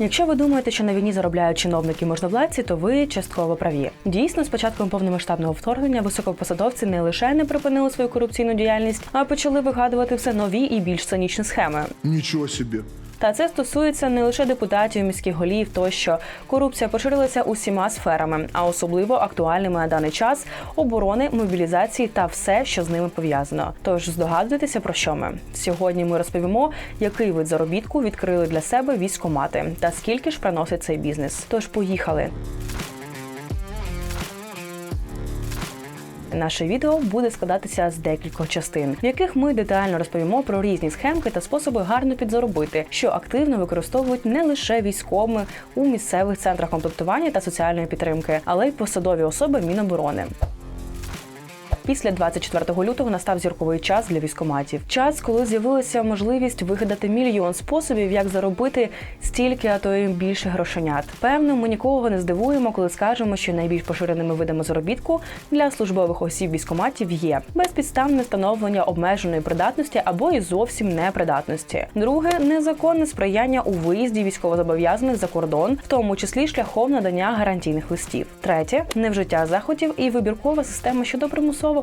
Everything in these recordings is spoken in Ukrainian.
Якщо ви думаєте, що на війні заробляють чиновники можновладці, то ви частково праві. Дійсно, з початком повномасштабного вторгнення високопосадовці не лише не припинили свою корупційну діяльність, а почали вигадувати все нові і більш цинічні схеми. Нічого себе. Та це стосується не лише депутатів, міських голів, тощо корупція поширилася усіма сферами, а особливо актуальними на даний час оборони, мобілізації та все, що з ними пов'язано. Тож здогадуйтеся про що ми сьогодні. Ми розповімо, який вид заробітку відкрили для себе військомати та скільки ж приносить цей бізнес. Тож поїхали. Наше відео буде складатися з декількох частин, в яких ми детально розповімо про різні схемки та способи гарно підзаробити, що активно використовують не лише військовими у місцевих центрах комплектування та соціальної підтримки, але й посадові особи Міноборони. Після 24 лютого настав зірковий час для військоматів. Час, коли з'явилася можливість вигадати мільйон способів, як заробити стільки, а то й більше грошенят. Певно, ми нікого не здивуємо, коли скажемо, що найбільш поширеними видами заробітку для службових осіб військоматів є безпідставне встановлення обмеженої придатності або і зовсім непридатності. Друге незаконне сприяння у виїзді військовозобов'язаних за кордон, в тому числі шляхом надання гарантійних листів. Третє невжиття заходів і вибіркова система щодо примусового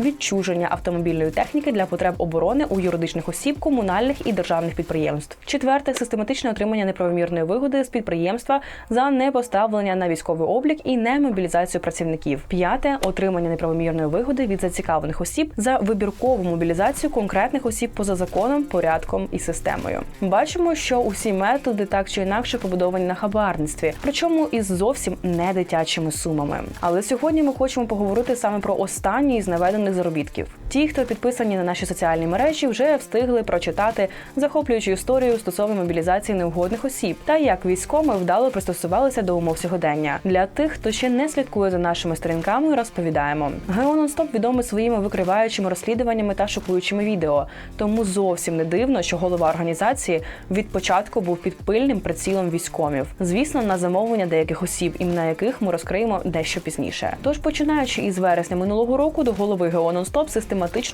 відчуження автомобільної техніки для потреб оборони у юридичних осіб, комунальних і державних підприємств. Четверте систематичне отримання неправомірної вигоди з підприємства за непоставлення на військовий облік і немобілізацію працівників. П'яте отримання неправомірної вигоди від зацікавлених осіб за вибіркову мобілізацію конкретних осіб поза законом, порядком і системою. Бачимо, що усі методи так чи інакше побудовані на хабарництві, причому із зовсім не дитячими сумами. Але сьогодні ми хочемо поговорити саме про останній із наведених заробітків. Ті, хто підписані на наші соціальні мережі, вже встигли прочитати захоплюючу історію стосовно мобілізації неугодних осіб та як військоми вдало пристосувалися до умов сьогодення. Для тих, хто ще не слідкує за нашими сторінками, розповідаємо. Гео Нонстоп відомий своїми викриваючими розслідуваннями та шокуючими відео. Тому зовсім не дивно, що голова організації від початку був під пильним прицілом військомів. Звісно, на замовлення деяких осіб, імена яких ми розкриємо дещо пізніше. Тож, починаючи із вересня минулого року, до голови ГО «Нонстоп»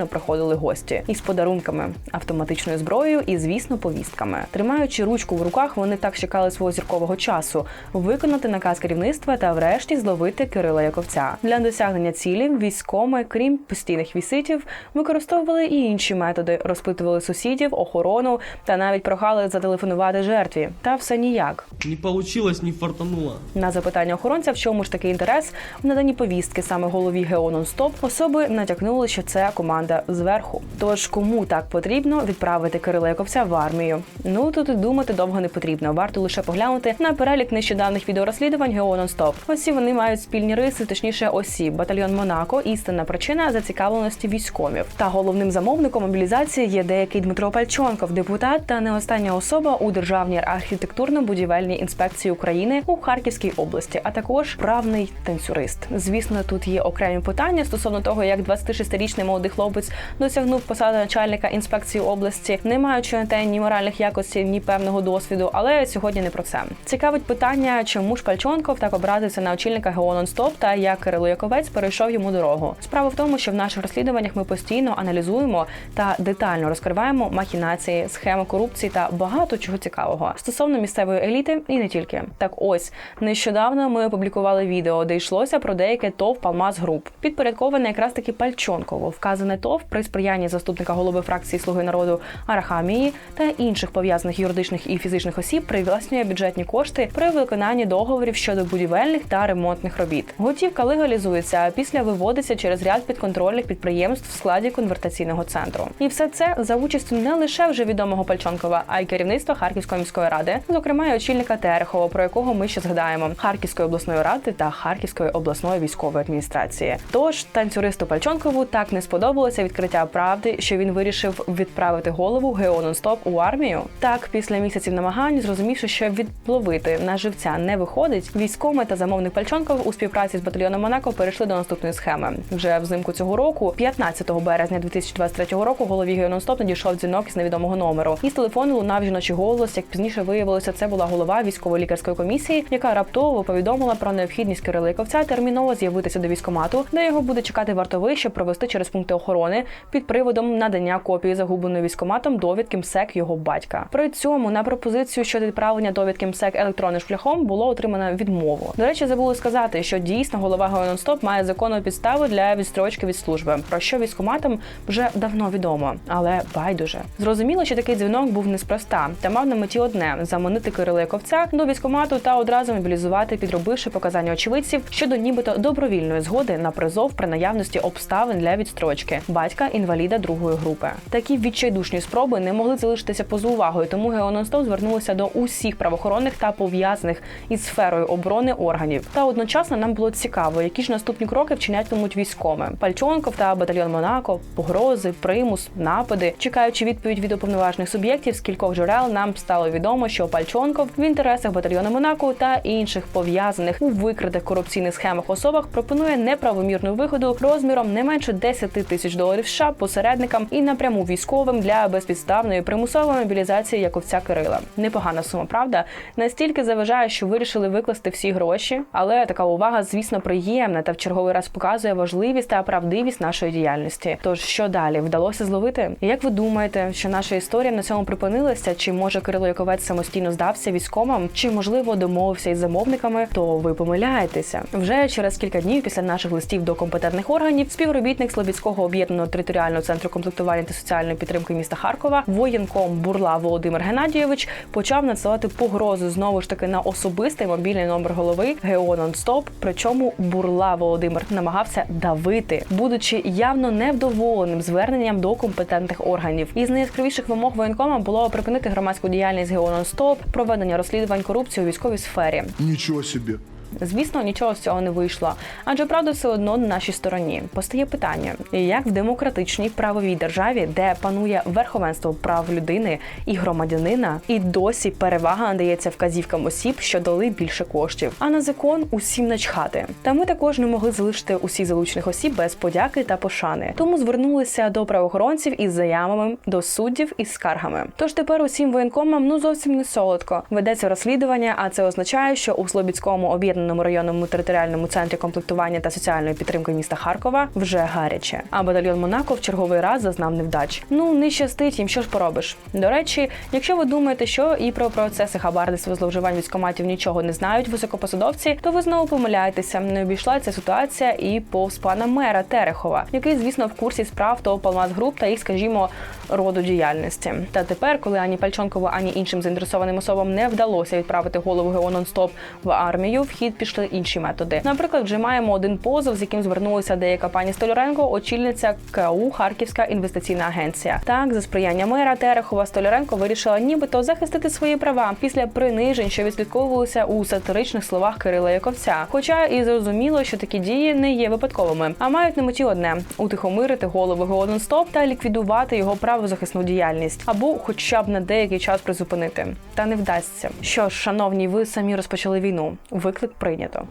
приходили гості із подарунками, автоматичною зброєю і, звісно, повістками. Тримаючи ручку в руках, вони так чекали свого зіркового часу виконати наказ керівництва та, врешті, зловити Кирила Яковця. Для досягнення цілі військоми, крім постійних візитів, використовували і інші методи: розпитували сусідів, охорону та навіть прохали зателефонувати жертві. Та все ніяк. Не получилось, не фартануло. На запитання охоронця, в чому ж такий інтерес в наданні повістки саме голові ГЕО «Нонстоп», особи натякнули, що це команда зверху. Тож кому так потрібно відправити Кирила Яковця в армію? Ну тут і думати довго не потрібно. Варто лише поглянути на перелік нещодавних відеорозслідувань ГЕО «Нонстоп». Усі вони мають спільні риси, точніше, осіб. Батальйон Монако, істинна причина зацікавленості військомів. Та головним замовником мобілізації є деякий Дмитро Пальчонков, депутат та не остання особа у державній архітектурно-будівельній інспекції України у Харківській області, а також правний танцюрист. Звісно, тут є окремі питання стосовно того, як 26-річний молодий хлопець досягнув посади начальника інспекції області, не маючи на те ні моральних якостей, ні певного досвіду. Але сьогодні не про це. Цікавить питання, чому ж Пальчонков так образився на очільника ГО «Нонстоп» та як Кирило Яковець перейшов йому дорогу. Справа в тому, що в наших розслідуваннях ми постійно аналізуємо та детально розкриваємо махінації, схеми корупції та багато чого цікавого стосовно місцевої еліти і не тільки. Так ось нещодавно ми опублікували відео, де йшлося про деяке ТОВ Палмаз Груп, підпорядковане якраз таки Пальчонкову. Вказане ТОВ при сприянні заступника голови фракції Слуги народу Арахамії та інших пов'язаних юридичних і фізичних осіб привласнює бюджетні кошти при виконанні договорів щодо будівельних та ремонтних робіт. Готівка легалізується, а після виводиться через ряд підконтрольних підприємств в складі конвертаційного центру. І все це за участю не лише вже відомого Пальчонкова, а й керівництва Харківської міської ради, зокрема й очільника Терехова, про якого ми ще згадаємо Харківської обласної ради та Харківської обласної військової адміністрації. Тож танцюристу Пальчонкову так не сподобалося відкриття правди, що він вирішив відправити голову ГЕО «Нонстоп» у армію. Так, після місяців намагань, зрозумівши, що відловити на живця не виходить, військоми та замовник Пальчонков у співпраці з батальйоном Монако перейшли до наступної схеми. Вже взимку цього року, 15 березня 2023 року, голові ГЕО «Нонстоп» надійшов дзвінок із невідомого номеру. Із телефону лунав жіночий голос. Як пізніше виявилося, це була голова військово-лікарської комісії, яка раптово повідомила про необхідність Кирила Яковця терміново з'явитися до військомату, де його буде чекати вартовий, щоб провести через пункт пункти охорони під приводом надання копії загубленої військоматом довідки МСЕК його батька. При цьому на пропозицію щодо відправлення довідки МСЕК електронним шляхом було отримано відмову. До речі, забули сказати, що дійсно голова Геононстоп має законну підставу для відстрочки від служби, про що військоматам вже давно відомо, але байдуже. Зрозуміло, що такий дзвінок був неспроста та мав на меті одне заманити Кирила Яковця до військомату та одразу мобілізувати, підробивши показання очевидців щодо нібито добровільної згоди на призов при наявності обставин для відстрочки батька інваліда другої групи. Такі відчайдушні спроби не могли залишитися поза увагою, тому Геононстоп звернулися до усіх правоохоронних та пов'язаних із сферою оборони органів. Та одночасно нам було цікаво, які ж наступні кроки вчинятимуть військові. Пальчонков та батальйон Монако, погрози, примус, напади. Чекаючи відповідь від уповноважених суб'єктів, з кількох джерел нам стало відомо, що Пальчонков в інтересах батальйону Монако та інших пов'язаних у викритих корупційних схемах особах пропонує неправомірну вигоду розміром не менше 10 тисяч доларів США посередникам і напряму військовим для безпідставної примусової мобілізації Яковця Кирила. Непогана сума, правда, настільки заважає, що вирішили викласти всі гроші. Але така увага, звісно, приємна та в черговий раз показує важливість та правдивість нашої діяльності. Тож що далі вдалося зловити? Як ви думаєте, що наша історія на цьому припинилася? Чи може Кирило Яковець самостійно здався військовим? Чи можливо домовився із замовниками? То ви помиляєтеся. Вже через кілька днів після наших листів до компетентних органів співробітник Слобідського об'єднаного територіального центру комплектування та соціальної підтримки міста Харкова, воєнком Бурла Володимир Геннадійович, почав надсилати погрози знову ж таки на особистий мобільний номер голови ГЕО «Нонстоп». Причому Бурла Володимир намагався давити, будучи явно невдоволеним зверненням до компетентних органів. Із найяскравіших вимог воєнкома було припинити громадську діяльність ГЕО «Нонстоп», проведення розслідувань корупції у військовій сфері. Ничего себе. Звісно, нічого з цього не вийшло, адже правда все одно на нашій стороні. Постає питання: як в демократичній правовій державі, де панує верховенство прав людини і громадянина, і досі перевага надається вказівкам осіб, що дали більше коштів, а на закон усім начхати. Та ми також не могли залишити усіх залучених осіб без подяки та пошани. Тому звернулися до правоохоронців із заявами, до суддів із скаргами. Тож тепер усім воєнкомам ну зовсім не солодко. Ведеться розслідування, а це означає, що у Слобідському об'єднаному районному територіальному центрі комплектування та соціальної підтримки міста Харкова вже гаряче. А батальйон Монако в черговий раз зазнав невдач. Ну не щастить їм, що ж поробиш. До речі, якщо ви думаєте, що і про процеси хабарництва зловживань військоматів нічого не знають високопосадовці, то ви знову помиляєтеся. Не обійшла ця ситуація і повз пана мера Терехова, який, звісно, в курсі справ ТОВ Палмаз Груп та їх, скажімо, роду діяльності. Та тепер, коли ані Пальчонкову, ані іншим заінтересованим особам не вдалося відправити голову ГО «Нон-стоп» в армію, в хід пішли інші методи. Наприклад, вже маємо один позов, з яким звернулася деяка пані Столяренко, очільниця КАУ Харківська інвестиційна агенція. Так, за сприяння мера Терехова Столяренко вирішила нібито захистити свої права після принижень, що відслідковувалися у сатиричних словах Кирила Яковця. Хоча і зрозуміло, що такі дії не є випадковими, а мають на меті одне утихомирити голову ГО «Нон-стоп» та ліквідувати його правозахисну діяльність або, хоча б на деякий час призупинити. Та не вдасться. Що ж, шановні, ви самі розпочали війну. Виклик прийнято.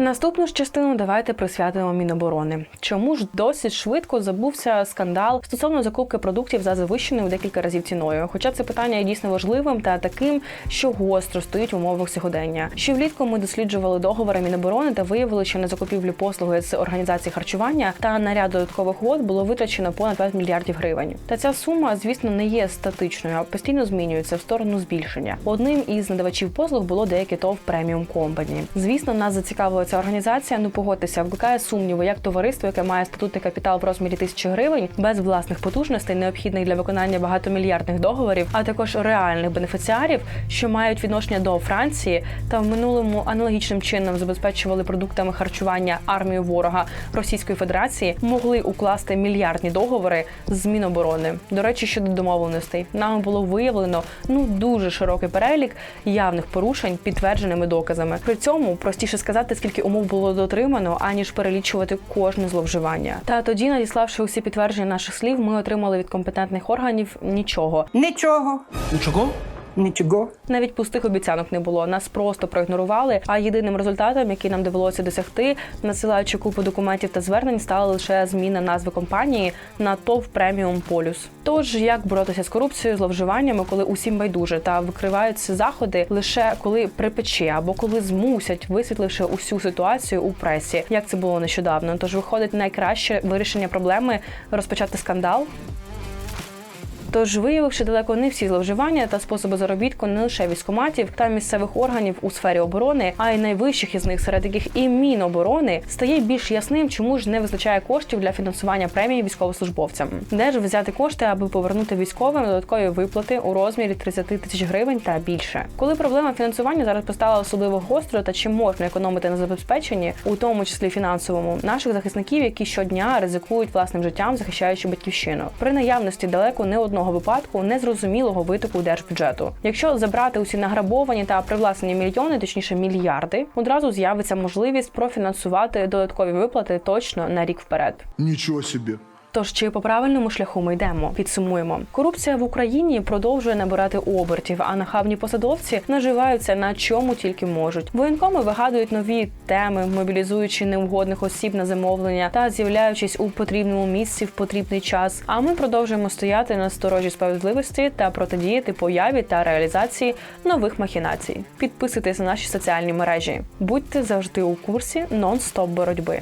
Наступну ж частину давайте присвятимо Міноборони. Чому ж досить швидко забувся скандал стосовно закупки продуктів за завищеною декілька разів ціною? Хоча це питання є дійсно важливим та таким, що гостро стоїть в умовах сьогодення. Ще влітку ми досліджували договори Міноборони та виявили, що на закупівлю послуги з організації харчування та на ряд додаткових угод було витрачено понад 5 мільярдів гривень. Та ця сума, звісно, не є статичною, а постійно змінюється в сторону збільшення. Одним із надавачів послуг було деяке ТОВ Преміум Компані. Звісно, нас зацікавила ця організація. Ну погодьтеся, викликає сумніви, як товариство, яке має статутний капітал в розмірі тисячі гривень, без власних потужностей, необхідних для виконання багатомільярдних договорів, а також реальних бенефіціарів, що мають відношення до Франції, та в минулому аналогічним чином забезпечували продуктами харчування армію ворога Російської Федерації, могли укласти мільярдні договори з Міноборони. До речі, щодо домовленостей, нами було виявлено ну дуже широкий перелік явних порушень підтвердженими доказами. При цьому простіше сказати, скільки умов було дотримано, аніж перелічувати кожне зловживання. Та тоді, надіславши усі підтвердження наших слів, ми отримали від компетентних органів нічого. Нічого. У чого? Ничего. Навіть пустих обіцянок не було. Нас просто проігнорували. А єдиним результатом, який нам довелося досягти, надсилаючи купу документів та звернень, стала лише зміна назви компанії на ТОВ Преміум Полюс. Тож як боротися з корупцією, зловживаннями, коли усім байдуже та викриваються заходи лише коли припече або коли змусять, висвітливши усю ситуацію у пресі, як це було нещодавно. Тож виходить найкраще вирішення проблеми розпочати скандал. Тож, виявивши далеко не всі зловживання та способи заробітку не лише військоматів та місцевих органів у сфері оборони, а й найвищих із них, серед яких і Міноборони, стає більш ясним, чому ж не вистачає коштів для фінансування премії військовослужбовцям. Де ж взяти кошти, аби повернути військовим додаткові виплати у розмірі 30 тисяч гривень та більше? Коли проблема фінансування зараз постала особливо гостро, та чи можна економити на забезпеченні, у тому числі фінансовому, наших захисників, які щодня ризикують власним життям, захищаючи батьківщину, при наявності далеко не одного випадку незрозумілого витоку держбюджету. Якщо забрати усі награбовані та привласнені мільйони, точніше мільярди, одразу з'явиться можливість профінансувати додаткові виплати точно на рік вперед. Нічого себе. Тож чи по правильному шляху ми йдемо? Підсумуємо. Корупція в Україні продовжує набирати обертів, а нахабні посадовці наживаються на чому тільки можуть. Воєнкоми вигадують нові теми, мобілізуючи неугодних осіб на замовлення та з'являючись у потрібному місці в потрібний час. А ми продовжуємо стояти на сторожі справедливості та протидіяти появі та реалізації нових махінацій. Підписуйтесь на наші соціальні мережі. Будьте завжди у курсі нон-стоп боротьби.